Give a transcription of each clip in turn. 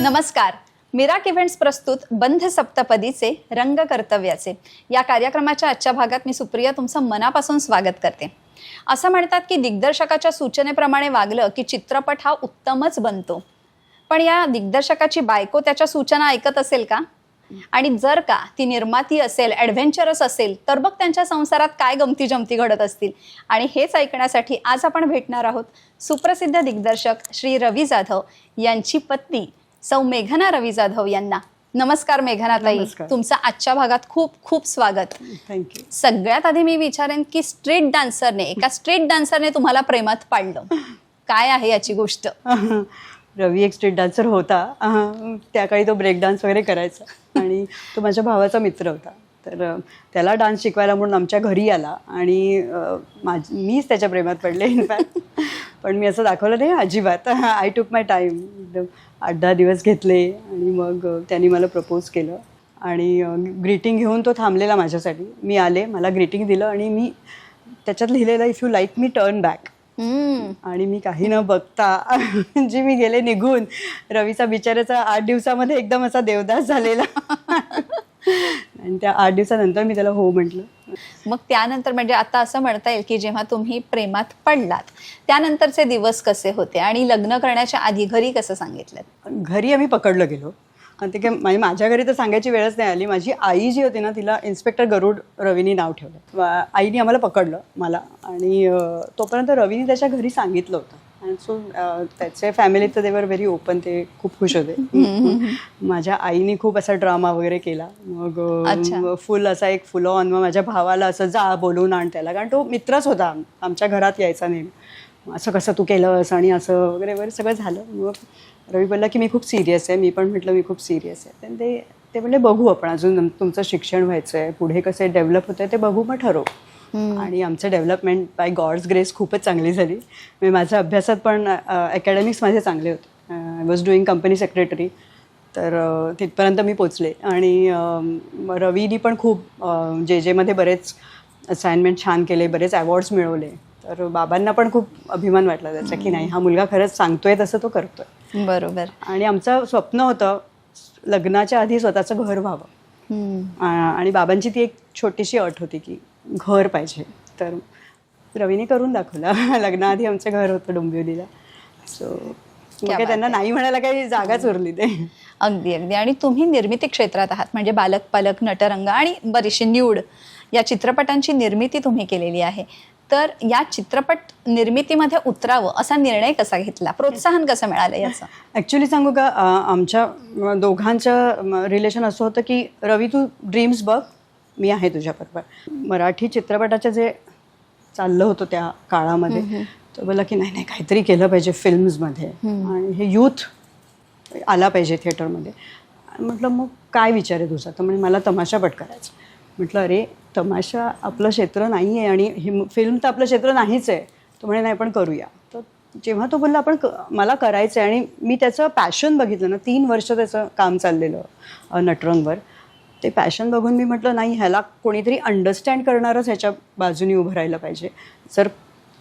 नमस्कार. Mirach events प्रस्तुत बंध सप्तपदीचे रंग कर्तव्याचे. या कार्यक्रमाच्या आजच्या भागात मी सुप्रिया तुमचं मनापासून स्वागत करते. असं म्हणतात की दिग्दर्शकाच्या सूचनेप्रमाणे वागलं की चित्रपट हा उत्तमच बनतो. पण या दिग्दर्शकाची बायको त्याच्या सूचना ऐकत असेल का? आणि जर का ती निर्माती असेल ॲडव्हेंचरस असेल तर मग त्यांच्या संसारात काय गमती जमती घडत असतील. आणि हेच ऐकण्यासाठी आज आपण भेटणार आहोत सुप्रसिद्ध दिग्दर्शक श्री रवी जाधव यांची पत्नी सौ मेघना रवी जाधव यांना. नमस्कार मेघना ताई नमस्कार. तुमचं आजच्या भागात खूप खूप स्वागत. थँक्यू सगळ्यात आधी मी विचारेन की स्ट्रीट डान्सरने एका स्ट्रीट डान्सरने तुम्हाला प्रेमात पाडलं? काय आहे याची गोष्ट? रवी एक स्ट्रीट डान्सर होता. त्याकाळी त्या काळी तो ब्रेक डान्स वगैरे करायचा. आणि तो माझ्या भावाचा मित्र होता. तर त्याला डान्स शिकवायला म्हणून आमच्या घरी आला. आणि अ, माझ मीच त्याच्या प्रेमात पडले इनफॅक्ट पण मी असं दाखवलं नाही अजिबात. आय टूक माय टाईम एकदम आठ दहा दिवस घेतले. आणि मग त्यांनी मला प्रपोज केलं. आणि ग्रीटिंग घेऊन तो थांबलेला माझ्यासाठी. मी आले मला ग्रीटिंग दिलं आणि मी त्याच्यात लिहिलेलं if you like me turn back आणि मी काही न बघता म्हणजे मी गेले निघून रवीचा बिचाराचा आठ दिवसामध्ये एकदम असा देवदास झालेला. आणि त्या आठ दिवसानंतर मी त्याला हो म्हटलं. मग त्यानंतर म्हणजे आता असं म्हणता येईल की जेव्हा तुम्ही प्रेमात पडलात त्यानंतरचे दिवस कसे होते? आणि लग्न करण्याच्या आधी घरी कसं सांगितलं? घरी आम्ही पकडलं गेलो. आणि ते काय म्हणजे माझ्या घरी तर सांगायची वेळच नाही आली. माझी आई जी होती ना तिला इन्स्पेक्टर गरुड रवीनी नाव ठेवलं. आईने आम्हाला पकडलं मला. आणि तोपर्यंत रवीनी त्याच्या घरी सांगितलं होतं. आणि सो त्याचे फॅमिलीत तर देवर व्हेरी ओपन ते खूप खुश होते. माझ्या आईने खूप असा ड्रामा वगैरे केला. मग अच्छा. फुल असा एक फुल ऑन मग माझ्या भावाला असं जा बोलून आण त्याला. कारण तो मित्रच होता आम- आमच्या घरात यायचा नेहमी. असं कसं तू केलंस आणि असं वगैरे वगैरे सगळं झालं. मग रवी बोलला की मी खूप सिरियस आहे मी पण म्हटलं मी खूप सिरियस आहे. तर ते ते म्हणले बघू आपण अजून तुमचं शिक्षण व्हायचं आहे पुढे कसे डेव्हलप होतं ते बघू मग ठरवू. आणि आमचं डेव्हलपमेंट बाय गॉड्स ग्रेस खूपच चांगली झाली. म्हणजे माझ्या अभ्यासात पण अकॅडमिक्स माझे चांगले होते. I was doing company secretary तर तिथपर्यंत मी पोचले. आणि रवीनी पण खूप जे जेमध्ये बरेच असाइनमेंट छान केले बरेच अवॉर्ड्स मिळवले. तर बाबांना पण खूप अभिमान वाटला त्याचा की नाही हा मुलगा खरंच सांगतोय तसं तो करतोय. बरोबर. आणि आमचं स्वप्न होतं लग्नाच्या आधी स्वतःचं घर व्हावं. आणि बाबांची ती एक छोटीशी अट होती की घर पाहिजे. तर रवीने करून दाखवलं. लग्नाआधी आमचं घर होतं डोंबिवलीला. सो त्यांना नाही म्हणायला काही जागाच उरली ते. अगदी अगदी. आणि तुम्ही निर्मिती क्षेत्रात आहात म्हणजे बालक पालक नटरंग आणि बरीचशी निवड या चित्रपटांची निर्मिती तुम्ही केलेली आहे. तर या चित्रपट निर्मितीमध्ये उतरावं असा निर्णय कसा घेतला? प्रोत्साहन कसं मिळालं याचं? ॲक्च्युली सांगू का आमच्या दोघांचं रिलेशन असं होतं की रवी तू ड्रीम्स बघ मी आहे तुझ्याबरोबर. मराठी चित्रपटाचं जे चाललं होतं त्या काळामध्ये तो बोला की नाही नाही काहीतरी केलं पाहिजे फिल्म्समध्ये. आणि हे यूथ आला पाहिजे थिएटरमध्ये म्हटलं मग काय विचार आहे तुझा? तर म्हणजे मला तमाशापट करायचं म्हटलं अरे तमाशा आपलं क्षेत्र नाही आहे आणि हे फिल्म तर आपलं क्षेत्र नाहीच आहे. तो म्हणे नाही पण करूया. तर जेव्हा तो बोलला आपण क- मला करायचं आहे आणि मी त्याचं पॅशन बघितलं ना तीन वर्ष त्याचं काम चाललेलं नटरंगवर ते पॅशन बघून मी म्हटलं नाही ह्याला कोणीतरी अंडरस्टँड करणारच ह्याच्या बाजूने उभं राहिलं पाहिजे. जर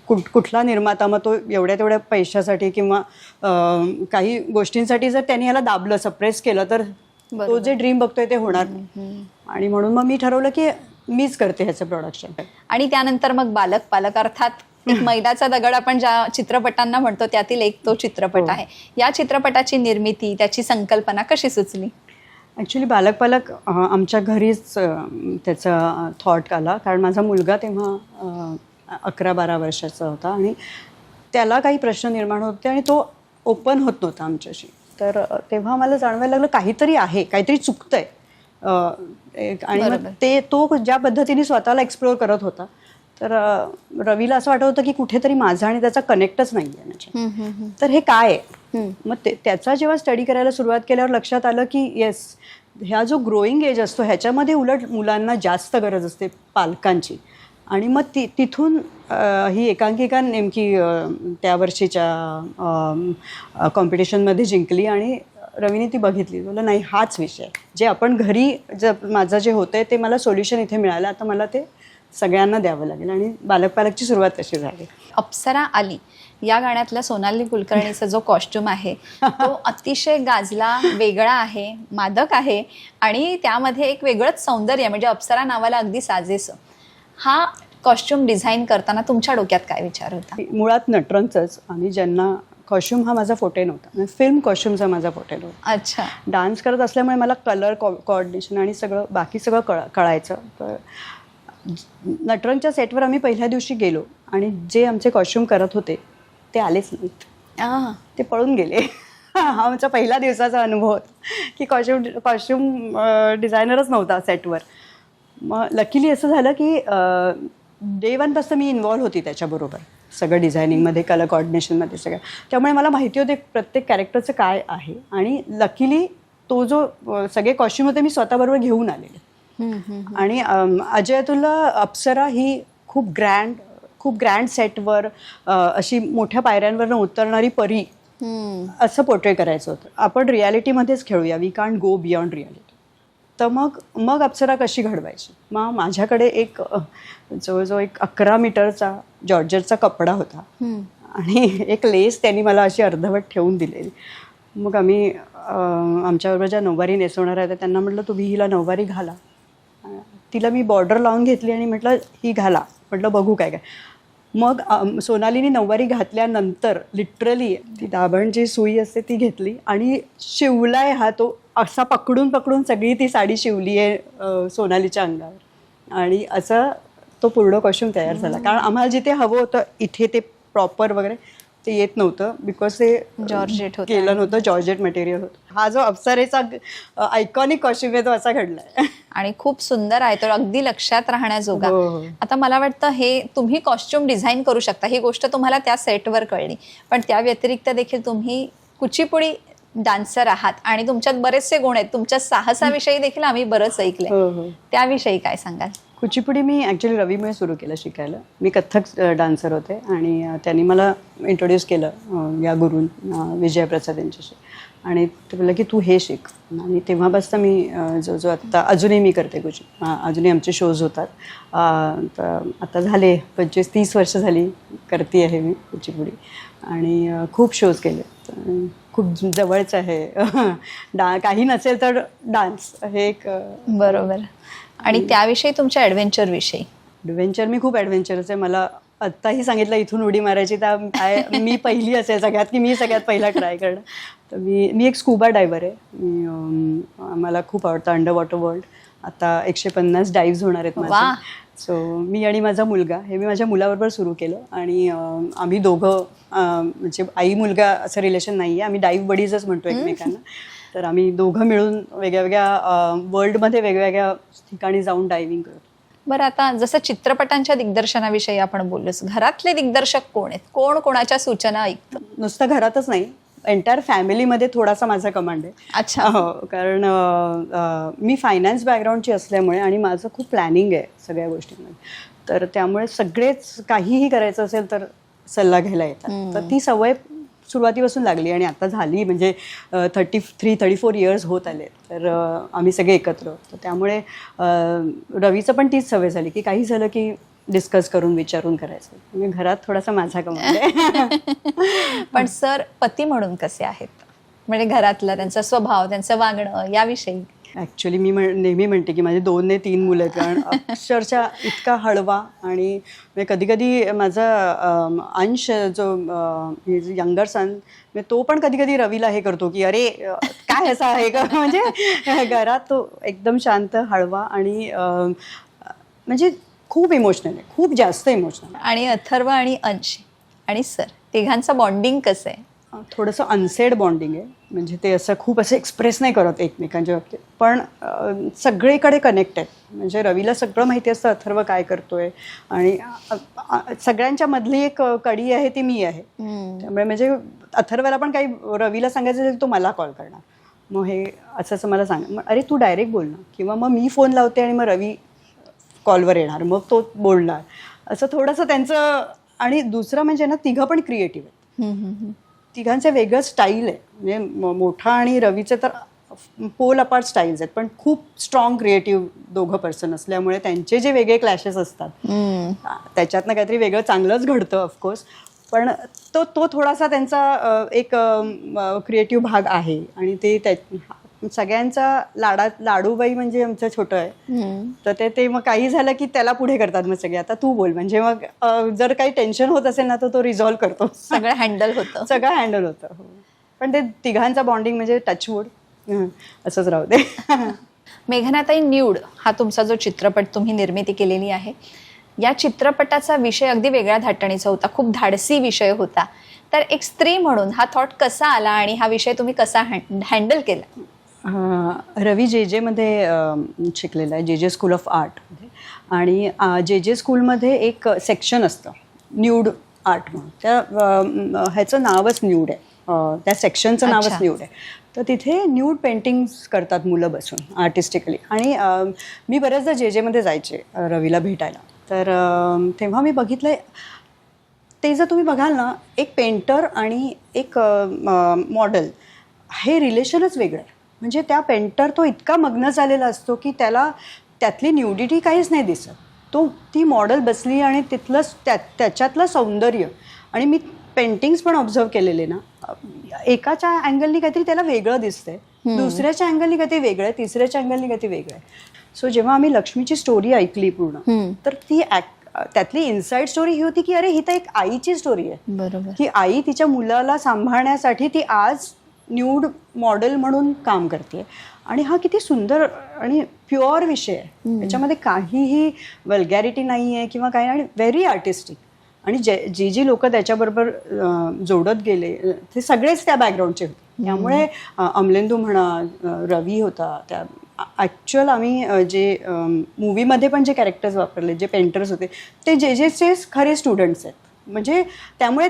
कुठ कुठला निर्माता मग तो एवढ्या तेवढ्या पैशासाठी किंवा काही गोष्टींसाठी जर त्यांनी ह्याला दाबलं सप्रेस केलं तर तो जे ड्रीम बघतोय ते होणार नाही. आणि म्हणून मग मी ठरवलं की मीच करते ह्याचं प्रोडक्शन आणि त्यानंतर मग बालक पालक अर्थात एक मैदाचा दगड आपण ज्या चित्रपटांना म्हणतो त्यातील एक तो चित्रपट आहे. या चित्रपटाची निर्मिती त्याची संकल्पना कशी सुचली? ॲक्च्युली बालक पालक आमच्या घरीच त्याचा थॉट आला. कारण माझा मुलगा तेव्हा अकरा बारा वर्षाचा होता आणि त्याला काही प्रश्न निर्माण होत आणि तो ओपन होत नव्हता आमच्याशी. तर तेव्हा मला जाणवायला लागलं काहीतरी आहे काहीतरी चुकतंय. अं, एक- आणि मग. ते तो ज्या पद्धतीने स्वतःला एक्सप्लोअर करत होता तर रवीला असं वाटत होतं की कुठेतरी माझा आणि त्याचा कनेक्टच नाही आहे त्याच्यात. तर हे काय आहे मग ते त्याचा जेव्हा स्टडी करायला सुरुवात केल्यावर लक्षात आलं की येस ह्या जो ग्रोईंग एज असतो ह्याच्यामध्ये उलट मुलांना जास्त गरज असते पालकांची आणि मग ती तिथून ही एकांकिका नेमकी त्या वर्षीच्या कॉम्पिटिशनमध्ये जिंकली आणि रवीने ती बघितली. बोला नाही हाच विषय. जे आपण घरी जर माझं जे होतं ते मला सोल्युशन इथे मिळालं. आता मला ते सगळ्यांना द्यावं लागेल. आणि बालक पालकची सुरुवात तशी झाली. अप्सरा आली. या गाण्यातला सोनाली कुलकर्णीचा जो कॉस्ट्युम आहे तो अतिशय गाजला वेगळा आहे मादक आहे आणि त्यामध्ये एक वेगळंच सौंदर्य. म्हणजे अप्सरा नावाला अगदी साजेसं. हा कॉस्ट्युम डिझाईन करताना तुमच्या डोक्यात काय विचार होता? मुळात नटरंगचंच आणि ज्यांना कॉस्ट्युम हा माझा फोटे नव्हता. फिल्म कॉस्ट्युमचा माझा फोटे नव्हता. अच्छा. डान्स करत असल्यामुळे मला कलर कॉ कॉर्डिनेशन आणि सगळं बाकी सगळं कळ कळायचं. तर नटरंगच्या सेटवर आम्ही पहिल्या दिवशी गेलो आणि जे आमचे कॉस्ट्युम करत होते ते आलेच नाहीत. ते पळून गेले. हा आमचा पहिला दिवसाचा अनुभव होता की कॉस्ट्युम कॉस्ट्युम डिझायनरच नव्हता सेटवर मग लकीली असं झालं की डे वनपासून मी इन्वॉल्व्ह होती त्याच्याबरोबर. सगळं डिझायनिंगमध्ये कलर कॉर्डिनेशनमध्ये सगळं. त्यामुळे मला माहिती होते प्रत्येक कॅरेक्टरचं काय आहे. आणि लकीली तो जो सगळे कॉस्ट्युम होते मी स्वतःबरोबर घेऊन आलेले. आणि अजय अतुल्ला अप्सरा ही खूप ग्रँड खूप ग्रँड सेटवर अशी मोठ्या पायऱ्यांवरनं उतरणारी परी. असं पोर्ट्रे करायचं होतं. आपण रियालिटीमध्येच खेळूया. We can't go beyond reality तर मग मग अप्सरा कशी घडवायची? मग माझ्याकडे एक जवळजवळ एक अकरा मीटरचा जॉर्जरचा कपडा होता. आणि एक लेस त्यांनी मला अशी अर्धवट ठेवून दिलेली. मग आम्ही आमच्याबरोबर ज्या नऊवारी नेसवणाऱ्या होत्या त्यांना म्हटलं तुम्ही हिला नऊवारी घाला. तिला मी बॉर्डर लावून घेतली आणि म्हटलं ही घाला. म्हटलं बघू काय काय. मग सोनालीने नऊवारी घातल्यानंतर लिटरली ती दाभण जी सुई असते ती घेतली. आणि शिवलाय हा तो असा पकडून पकडून सगळी ती साडी शिवली आहे सोनालीच्या अंगावर. आणि असं तो पूर्ण कॉस्ट्युम तयार झाला. कारण आम्हाला जिथे हवं होतं इथे ते प्रॉपर वगैरे ते येत नव्हतं बिकॉज ते जॉर्जेट होतं. केलं नव्हतं जॉर्जेट मटेरियल होतं. हा जो अप्सरेचा आयकॉनिक कॉस्ट्युम आहे तो असा घडलाय. आणि खूप सुंदर आहे तो अगदी लक्षात राहण्याजोगा. हो, हो. आता मला वाटतं हे तुम्ही कॉस्ट्युम डिझाईन करू शकता. ही गोष्ट तुम्हाला त्या सेटवर कळली. पण त्या व्यतिरिक्त देखील तुम्ही कुचिपुडी डान्सर आहात आणि तुमच्यात बरेचसे गुण आहेत. तुमच्या साहसाविषयी देखील आम्ही बरंच ऐकलंय. हो हो. त्याविषयी काय सांगाल? कुचिपुडी मी ॲक्च्युली रवीमुळे सुरू केलं शिकायला. मी कथ्थक डान्सर होते आणि त्यांनी मला इंट्रोड्यूस केलं या गुरून विजयप्रसाद विजय प्रसाद यांच्याशी. आणि ते बोललं की तू हे शिक. आणि तेव्हापासून मी जो जो आत्ता अजूनही मी करते कुची अजूनही आमचे शोज होतात. तर आता झाले पंचवीस तीस वर्ष झाली करते आहे मी कुचिपुडी. आणि खूप शोज केले. खूप जवळचं आहे. डा काही नसेल तर डान्स हे एक बरोबर. आणि त्याविषयी तुमच्या ॲडव्हेंचर विषयी. ॲडव्हेंचर मी खूप ॲडव्हेंचरस आहे. मला आत्ताही सांगितलं इथून उडी मारायची तर काय मी पहिली असेल सगळ्यात की मी सगळ्यात पहिला ट्राय करणं तर मी मी एक स्कूबा डायव्हर आहे. मी मला खूप आवडतं अंडर वॉटर वर्ल्ड आता एकशे पन्नास डाईव्स होणार आहेत वाह. माझे सो मी आणि माझा मुलगा हे मी माझ्या मुलाबरोबर सुरू केलं. आणि आम्ही दोघं म्हणजे आई मुलगा असं रिलेशन नाही आहे आम्ही डाईव्ह बडीजच म्हणतो एकमेकांना. तर आम्ही दोघं मिळून वेगळ्या वेगळ्या वर्ल्डमध्ये वेगवेगळ्या ठिकाणी जाऊन डायव्हिंग करतो बरं आता जसं चित्रपटांच्या दिग्दर्शनाविषयी आपण बोललोच घरातले दिग्दर्शक कोण आहेत? कोण कोणाच्या सूचना ऐकतं? नुसतं घरातच नाही एंटायर फॅमिलीमध्ये थोडासा माझा कमांड आहे. अच्छा. हो कारण मी फायनान्स बॅकग्राऊंडची असल्यामुळे आणि माझं खूप प्लॅनिंग आहे सगळ्या गोष्टींमध्ये. तर त्यामुळे सगळेच काहीही करायचं असेल तर सल्ला घ्यायला येतात. तर ती सवय सुरुवातीपासून लागली आणि आता झाली म्हणजे thirty three thirty four years होत आले. तर आम्ही सगळे एकत्र तर त्यामुळे रवीचं पण तीच सवय झाली की काही झालं की डिस्कस करून विचारून करायचं. म्हणजे घरात थोडासा माझा कमांड आहे. पण सर पती म्हणून कसे आहेत? म्हणजे घरातला त्यांचा स्वभाव त्यांचं वागणं याविषयी. ऍक्च्युली मी म्हण नेहमी म्हणते की माझे दोन ने तीन मुलं आहेत. कारण अक्षरशः इतका हळवा आणि कधी कधी माझा अंश जो यंगर सन तो पण कधी कधी रवीला हे करतो की अरे काय असं आहे का? म्हणजे घरात तो एकदम शांत हळवा आणि म्हणजे खूप इमोशनल आहे. खूप जास्त इमोशनल आणि अथर्व आणि अंश आणि सर तिघांचं बॉन्डिंग कसं आहे? थोडंसं अनसेड बॉन्डिंग आहे. म्हणजे ते असं खूप असं एक्सप्रेस नाही करत एकमेकांच्या बाबतीत. पण सगळीकडे कनेक्ट आहेत. म्हणजे रवीला सगळं माहिती असतं अथर्व काय करतोय आणि सगळ्यांच्या मधली एक कडी आहे ती मी आहे. त्यामुळे म्हणजे अथर्वला पण काही रवीला सांगायचं असेल तो मला कॉल करणार. मग हे असं असं मला सांग मग अरे तू डायरेक्ट बोल ना. किंवा मग मी फोन लावते आणि मग रवी कॉलवर येणार. मग तो बोलणार. असं थोडंसं त्यांचं आणि दुसरं म्हणजे ना तिघं पण क्रिएटिव्ह आहेत. तिघांचं वेगळं स्टाईल आहे. म्हणजे म- मोठा आणि रवीचं तर पोल अपार्ट स्टाईल्स आहेत. पण खूप स्ट्रॉंग क्रिएटिव्ह दोघं पर्सन असल्यामुळे त्यांचे जे वेगळे क्लॅशेस असतात हम्म. त्याच्यातनं काहीतरी वेगळं चांगलंच घडतं ऑफकोर्स पण तो तो थोडासा त्यांचा अ, एक क्रिएटिव्ह भाग आहे. आणि ते त्या सगळ्यांचा लाडा लाडूबाई म्हणजे आमचं छोटं आहे. तर ते ते मग काही झालं की त्याला पुढे करतात मग सगळे. आता तू बोल. म्हणजे मग जर काही टेन्शन होत असेल ना तर तो रिझॉल्व्ह करतो. सगळं हँडल होतं. सगळं हँडल होतं. हो. पण ते तिघांचा बॉन्डिंग म्हणजे टचवूड असंच राहू दे. मेघनाताई न्यूड हा तुमचा जो चित्रपट तुम्ही निर्मिती केलेली आहे. या चित्रपटाचा विषय अगदी वेगळ्या धाटणीचा होता. खूप धाडसी विषय होता. तर एक स्त्री म्हणून हा थॉट कसा आला आणि हा विषय तुम्ही कसा हँडल केला? रवी जे जेमध्ये शिकलेला आहे जे जे स्कूल ऑफ आर्टमध्ये आणि जे जे स्कूलमध्ये एक सेक्शन असतं न्यूड आर्ट म्हणून. त्या ह्याचं नावच न्यूड आहे. त्या सेक्शनचं नावच. न्यूड आहे. तर तिथे न्यूड पेंटिंग्स करतात मुलं बसून आर्टिस्टिकली आणि मी बऱ्याचदा जे जेमध्ये जायचे रवीला भेटायला. तर तेव्हा मी बघितलं ते जर तुम्ही बघाल ना एक पेंटर आणि एक मॉडेल हे रिलेशनच वेगळं आहे. म्हणजे त्या पेंटर तो इतका मग्न झालेला असतो की त्याला त्यातली न्यूडिटी काहीच नाही दिसत. तो ती मॉडेल बसली आणि तिथलं त्या त्याच्यातलं सौंदर्य. आणि मी पेंटिंग्स पण ऑब्झर्व केलेले ना. एकाच्या अँगलनी काहीतरी त्याला वेगळं दिसतंय. दुसऱ्याच्या अँगलनी काहीतरी वेगळं आहे. तिसऱ्याच्या अँगलनी काहीतरी वेगळं आहे. सो जेव्हा आम्ही लक्ष्मीची स्टोरी ऐकली पूर्ण. तर ती त्यातली इनसाइड स्टोरी ही होती की अरे ही तर एक आईची स्टोरी आहे. बरोबर. की आई तिच्या मुलाला सांभाळण्यासाठी ती आज न्यूड मॉडेल म्हणून काम करते आणि हा किती सुंदर आणि प्युअर विषय आहे. त्याच्यामध्ये काहीही वल्गॅरिटी नाही आहे किंवा काही आणि व्हेरी आर्टिस्टिक आणि जे जी जी लोक त्याच्याबरोबर जोडत गेले ते सगळेच त्या बॅकग्राऊंडचे होते. त्यामुळे अमलेंदू म्हणा रवी होता त्या ॲक्च्युअल आम्ही जे मूवीमध्ये पण जे कॅरेक्टर्स वापरले जे पेंटर्स होते ते जे जेचेच खरे स्टुडंट्स आहेत. म्हणजे त्यामुळे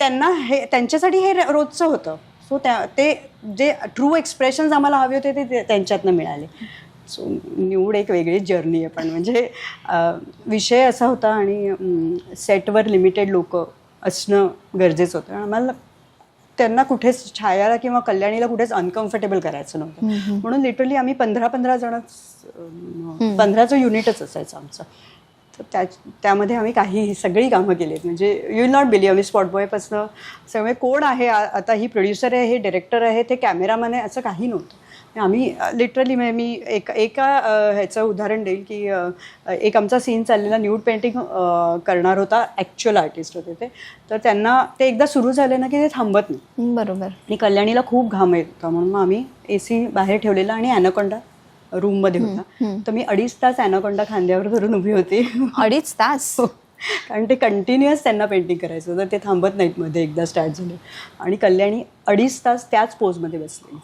त्यांना हे त्यांच्यासाठी हे रोजचं होतं. सो त्या ते जे ट्रू एक्सप्रेशन्स आम्हाला हवे होते ते त्यांच्यातनं मिळाले. सो निवड एक वेगळीच जर्नी आहे पण. म्हणजे विषय असा होता आणि सेटवर लिमिटेड लोक असणं गरजेचं होतं. आम्हाला त्यांना कुठेच छायाला किंवा कल्याणीला कुठेच अनकम्फर्टेबल करायचं नव्हतं. म्हणून लिटरली आम्ही पंधरा पंधरा जणच पंधराचं युनिटच असायचं आमचं. तर त्या त्यामध्ये आम्ही काही सगळी कामं केली आहेत. म्हणजे यू विल नॉट बिलीव आम्ही स्पॉट बॉयपासनं सगळे कोण आहे आता ही प्रोड्युसर आहे हे डिरेक्टर आहे ते कॅमेरामॅन आहे असं काही नव्हतं. आम्ही लिटरली मी एक एका ह्याचं उदाहरण देईल की एक आमचा सीन चाललेला न्यूड पेंटिंग करणार होता ॲक्च्युअल आर्टिस्ट होते ते. तर त्यांना ते एकदा सुरू झाले ना की ते थांबत नाही. बरोबर. आणि कल्याणीला खूप घाम येत होता. म्हणून मग आम्ही ए सी बाहेर ठेवलेला आणि ॲनाकोंडा रूममध्ये होता. तर मी अडीच तास ॲनाकोंडा खांद्यावर धरून उभी होती. अडीच तास? हो. कारण ते कंटिन्युअस त्यांना पेंटिंग करायचं तर ते थांबत नाहीत मध्ये एकदा स्टार्ट झाले. आणि कल्याणी अडीच तास त्याच पोजमध्ये बसली.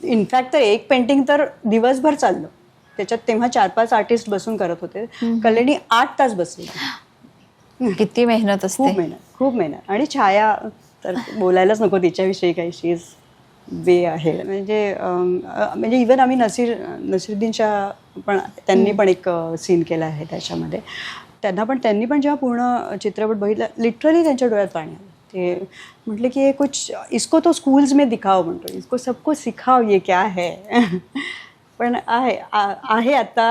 इनफॅक्ट तर एक पेंटिंग तर दिवसभर चाललं. त्याच्यात तेव्हा चार पाच आर्टिस्ट बसून करत होते. कल्याणी आठ तास बसली. किती मेहनत असते. खूप मेहनत खूप मेहनत. आणि छाया तर बोलायलाच नको तिच्याविषयी काही शी इज वे आहे. म्हणजे म्हणजे इवन आम्ही नसीर नसीरुद्दीनच्या पण त्यांनी पण एक सीन केला आहे त्याच्यामध्ये. त्यांना पण त्यांनी पण जेव्हा पूर्ण चित्रपट बघितला लिटरली त्यांच्या डोळ्यात पाणी आलं. ते म्हटले की हे कुछ इसको तो स्कूल्स में दिखाओ म्हणतो. इसको सबको सिखाओ ये क्या है? पण आहे आहे आता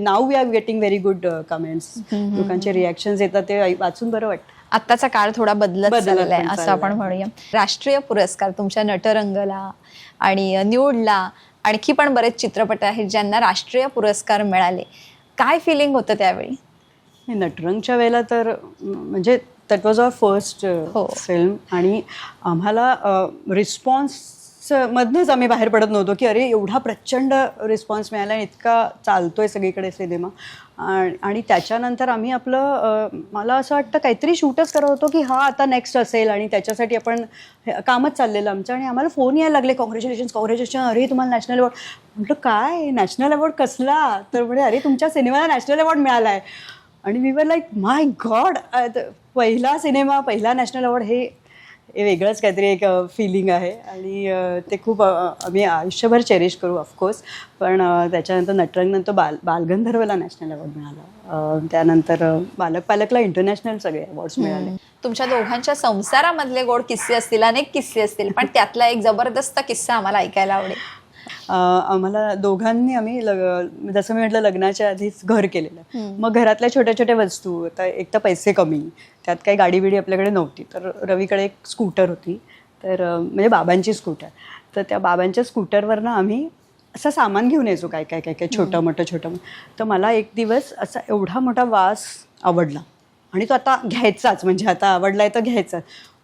नाव we are getting very good comments लोकांचे रिॲक्शन्स येतात ते वाचून बरं वाटतं. आत्ताचा काळ थोडा बदलत चाललाय पण असं. आपण म्हणूया. राष्ट्रीय पुरस्कार तुमच्या नटरंगला आणि न्यूडला आणखी पण बरेच चित्रपट आहेत ज्यांना राष्ट्रीय पुरस्कार मिळाले. काय फिलिंग होतं त्यावेळी? नटरंगच्या वेळेला तर म्हणजे दॅट वॉज अवर फर्स्ट हो. फिल्म आणि आम्हाला रिस्पॉन्स मधनंच आम्ही बाहेर पडत नव्हतो की अरे एवढा प्रचंड रिस्पॉन्स मिळाला आणि इतका चालतोय सगळीकडे सिनेमा आणि आणि त्याच्यानंतर आम्ही आपलं मला असं वाटतं काहीतरी शूटच करत होतो की हा आता नेक्स्ट असेल आणि त्याच्यासाठी आपण हे- कामच चाललेलं आमचं. आणि आम्हाला फोन यायला लागले कॉंग्रॅच्युलेशन कॉंग्रॅच्युलेशन अरे तुम्हाला नॅशनल अवॉर्ड म्हटलं काय? नॅशनल अवॉर्ड कसला? तर म्हणजे अरे तुमच्या सिनेमाला नॅशनल अवॉर्ड मिळाला आहे आणि we were like my god पहिला सिनेमा पहिला नॅशनल अवॉर्ड हे हे वेगळंच काहीतरी एक फिलिंग आहे. आणि ते खूप आम्ही आयुष्यभर चेरिश करू ऑफकोर्स पण त्याच्यानंतर नटरंगनंतर बाल बालगंधर्वला नॅशनल अवॉर्ड मिळाला. त्यानंतर बालक पालकला इंटरनॅशनल सगळे अवॉर्ड्स मिळाले. तुमच्या दोघांच्या संसारामधले गोड किस्से असतील अनेक किस्से असतील पण त्यातला एक जबरदस्त किस्सा आम्हाला ऐकायला आवडेल. आम्हाला दोघांनी आम्ही जसं मी म्हटलं लग्नाच्या आधीच घर केलेलं. मग घरातल्या छोट्या छोट्या वस्तू आता एक तर पैसे कमी त्यात काही गाडी बिडी आपल्याकडे नव्हती. तर रवीकडे एक स्कूटर होती. तर म्हणजे बाबांची स्कूटर. तर त्या बाबांच्या स्कूटरवरनं आम्ही असं सामान घेऊन यायचो काय काय काय काय छोटं मोठं छोटं. तर मला एक दिवस असा एवढा मोठा वास आवडला. आणि तो आता घ्यायचाच म्हणजे आता आवडलाय तर घ्यायचाच.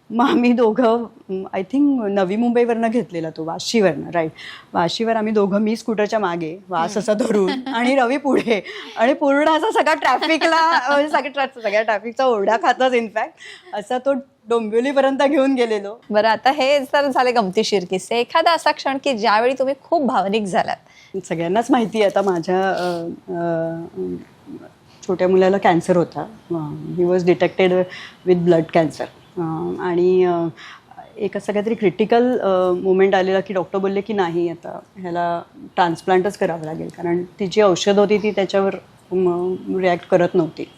मग आम्ही दोघं आय थिंक नवी मुंबईवरनं घेतलेला तो वाशीवरनं राईट वाशीवर आम्ही दोघं मी स्कूटरच्या मागे वास असा धरून आणि रवी पुढे. आणि पूर्ण असा सगळा ट्रॅफिकला सगळ्या सगळ्या ट्रॅफिकचा ओरडा खातच इनफॅक्ट असा तो डोंबिवलीपर्यंत घेऊन गेलेलो. बरं आता हे तर झाले गमतीशीर किस्से. एखादा असा क्षण की ज्यावेळी तुम्ही खूप भावनिक झालात? सगळ्यांनाच माहिती आहे. आता माझ्या छोट्या मुलाला कॅन्सर होता. He was detected with blood cancer आणि एक असं काहीतरी क्रिटिकल मुमेंट आलेला की डॉक्टर बोलले की नाही आता ह्याला ट्रान्सप्लांटच करावं लागेल. कारण ती जी औषध होती ती त्याच्यावर रिॲक्ट करत नव्हती.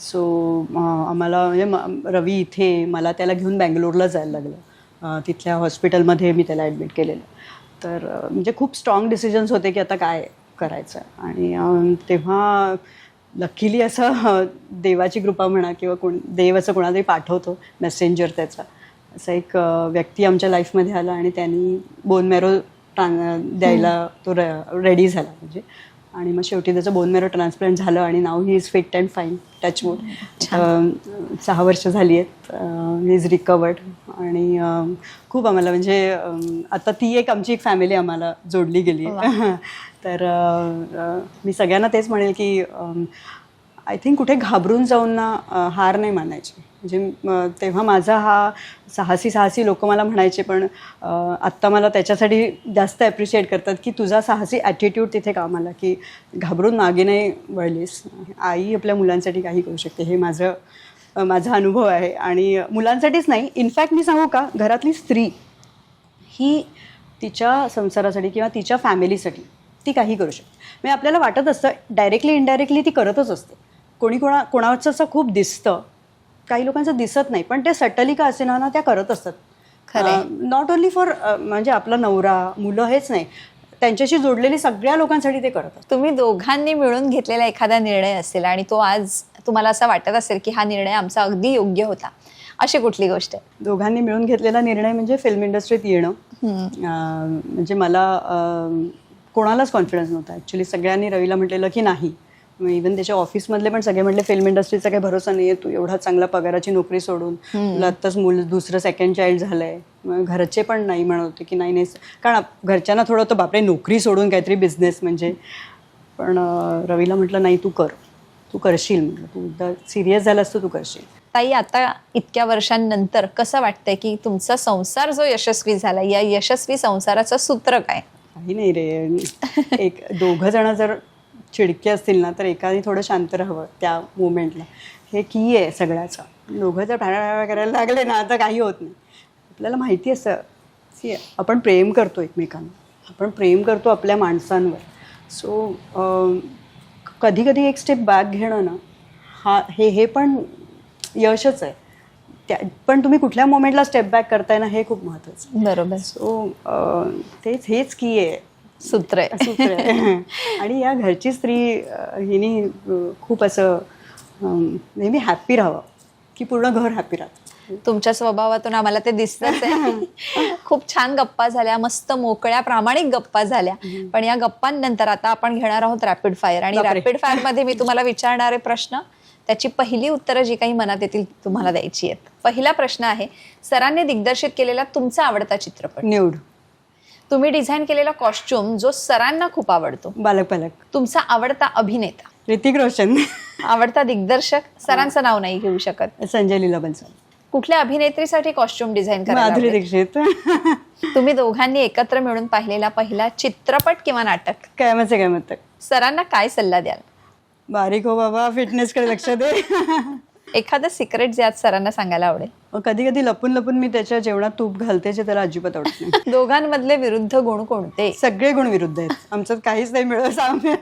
सो आम्हाला म्हणजे म- रवी इथे मला त्याला घेऊन बँगलोरला जायला लागलं. तिथल्या हॉस्पिटलमध्ये मी त्याला ॲडमिट केलेलं. तर म्हणजे खूप स्ट्रॉंग डिसिजन्स होते की आता काय करायचं. आणि तेव्हा लकीली असं देवाची कृपा म्हणा किंवा कोण देव असं कोणातरी पाठवतो मेसेंजर त्याचा. असा एक व्यक्ती आमच्या लाईफमध्ये आला आणि त्यांनी बोन मॅरो द्यायला तो रेडी झाला. म्हणजे आणि मग शेवटी त्याचं बोन मॅरो ट्रान्सप्लांट झालं आणि नाव he is fit and fine touchwood सहा वर्ष झाली आहेत ही इज रिकवर्ड आणि खूप आम्हाला म्हणजे आता ती एक आमची एक फॅमिली आम्हाला जोडली गेली आहे. तर मी सगळ्यांना तेच म्हणेल की आय थिंक कुठे घाबरून जाऊन ना हार नाही मानायची. म्हणजे तेव्हा माझा हा साहसी साहसी लोक मला म्हणायचे पण आत्ता मला त्याच्यासाठी जास्त ॲप्रिशिएट करतात की तुझा साहसी ॲटिट्यूड तिथे कामाला की घाबरून मागे नाही वळलीस. आई आपल्या मुलांसाठी काही करू शकते. हे माझं माझा अनुभव आहे. आणि मुलांसाठीच नाही. इनफॅक्ट मी सांगू का? घरातली स्त्री ही तिच्या संसारासाठी किंवा तिच्या फॅमिलीसाठी ती काही करू शकते. म्हणजे आपल्याला वाटत असतं डायरेक्टली इनडायरेक्टली ती करतच असते. कोणी कोणा कोणाचं असं खूप दिसतं. काही लोकांचं दिसत नाही पण ते सटली का असे ना त्या करत असतात. नॉट ओन्ली फॉर म्हणजे आपला नवरा मुलं हेच नाही त्यांच्याशी जोडलेली सगळ्या लोकांसाठी ते करत असतात. तुम्ही दोघांनी मिळून घेतलेला एखादा निर्णय असेल आणि तो आज तुम्हाला असं वाटत असेल की हा निर्णय आमचा अगदी योग्य होता अशी कुठली गोष्ट आहे? दोघांनी मिळून घेतलेला निर्णय म्हणजे फिल्म इंडस्ट्रीत येणं. म्हणजे मला कोणालाच कॉन्फिडन्स नव्हता. ॲक्च्युली सगळ्यांनी रवीला म्हटलेलं की नाही. इवन त्याच्या ऑफिसमधले पण सगळे म्हटले फिल्म इंडस्ट्रीचा काही भरोसा नाही आहे तू एवढा चांगला पगाराची नोकरी सोडून. तुला आत्ताच मुल दुसरं सेकंड चाइल्ड झालंय. घरचे पण नाही म्हणत होते की नाही नाही. कारण घरच्यांना थोडं होतं बापरे नोकरी सोडून काहीतरी बिझनेस म्हणजे. पण रवीला म्हटलं नाही तू कर. तू करशील. म्हटलं तू एकदा सिरियस झालास तर तू करशील. ताई आता इतक्या वर्षांनंतर कसं वाटतंय की तुमचा संसार जो यशस्वी झाला या यशस्वी संसाराचं सूत्र काय? काही नाही रे. एक दोघं जण जर चिडके असतील ना तर एकाने थोडं शांत राहावं त्या मोमेंटला. हे की आहे सगळ्याचं. दोघं जर भाडा करायला लागले ना तर काही होत नाही. आपल्याला माहिती असतं सी आपण प्रेम करतो एकमेकांना आपण प्रेम करतो आपल्या माणसांवर. सो कधी कधी एक स्टेप बॅक घेणं ना हा हे हे पण यशच आहे. त्या पण तुम्ही कुठल्या मोमेंटला स्टेप बॅक करताय ना हे खूप महत्त्वाचं. बरोबर. सो तेच हेच की आहे. सूत्र. आहे. आणि या घरची स्त्री हिने खूप असं नेहमी हॅप्पी राहावं की पूर्ण घर हॅप्पी राहतं. तुमच्या स्वभावातून आम्हाला ते दिसतच आहे. खूप छान गप्पा झाल्या मस्त मोकळ्या प्रामाणिक गप्पा झाल्या. पण या गप्पांनंतर आता आपण घेणार आहोत रॅपिड फायर आणि. रॅपिड फायरमध्ये मी तुम्हाला विचारणारे प्रश्न त्याची पहिली उत्तरं जी काही मनात येतील तुम्हाला द्यायची आहेत. पहिला प्रश्न आहे सरांनी दिग्दर्शित केलेला तुमचा आवडता चित्रपट. न्यूड तुम्ही डिझाईन केलेला कॉस्ट्युम जो सरांना खूप आवडतो. बालक पालक तुमचा आवडता अभिनेता. ऋतिक रोशन. आवडता दिग्दर्शक. सरांचं नाव नाही घेऊ शकत. संजय लीला बन्सल कुठल्या अभिनेत्रीसाठी कॉस्ट्युम डिझाईन करायला माधुरी आवडेल? दीक्षित. तुम्ही दोघांनी एकत्र मिळून पाहिलेला पहिला चित्रपट किंवा नाटक? काय मत काय मत सरांना काय सल्ला द्याल? बारीक हो बाबा फिटनेसकडे लक्ष दे. एखादं सिक्रेट जे आज सरांना सांगायला आवडेल? कधी कधी लपून लपून मी त्याच्या जेवणात तूप घालते जे त्याला अजिबात आवडत नाही. दोघांमधले विरुद्ध गुण कोणते? सगळे गुण विरुद्ध आहेत. आमच्यात काहीच नाही मिळत साम्य.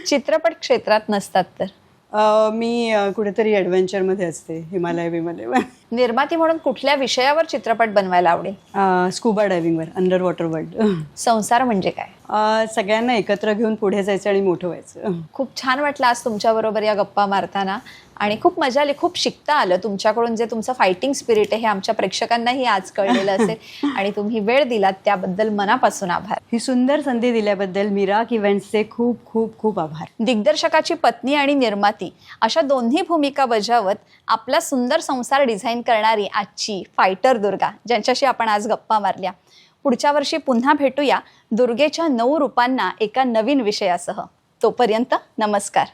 चित्रपट क्षेत्रात नसतात तर? अं, मी अं, कुठेतरी ॲडव्हेंचरमध्ये असते हिमालय बिमालय निर्माती म्हणून कुठल्या विषयावर चित्रपट बनवायला आवडेल? स्कुबा डायव्हिंगवर अंडर वॉटर वर्ल्ड संसार म्हणजे काय? सगळ्यांना एकत्र घेऊन पुढे जायचं आणि मोठं व्हायचं. खूप छान वाटलं आज तुमच्याबरोबर या गप्पा मारताना. आणि खूप मजा आली खूप शिकता आलं. तुमच्याकडून जे तुमचं फायटिंग स्पिरिट आहे हे आमच्या प्रेक्षकांनाही आज कळलेलं असेल. आणि तुम्ही वेळ दिलात त्याबद्दल मनापासून आभार. ही सुंदर संधी दिल्याबद्दल मिराक इव्हेंट्सचे खूप खूप खूप आभार. दिग्दर्शकाची पत्नी आणि निर्माती अशा दोन्ही भूमिका बजावत आपला सुंदर संसार डिझाईन करणारी आजची फायटर दुर्गा ज्यांच्याशी आपण आज गप्पा मारल्या. पुढच्या वर्षी पुन्हा भेटूया दुर्गेच्या नऊ रूपांना एका नवीन विषयासह. तोपर्यंत नमस्कार.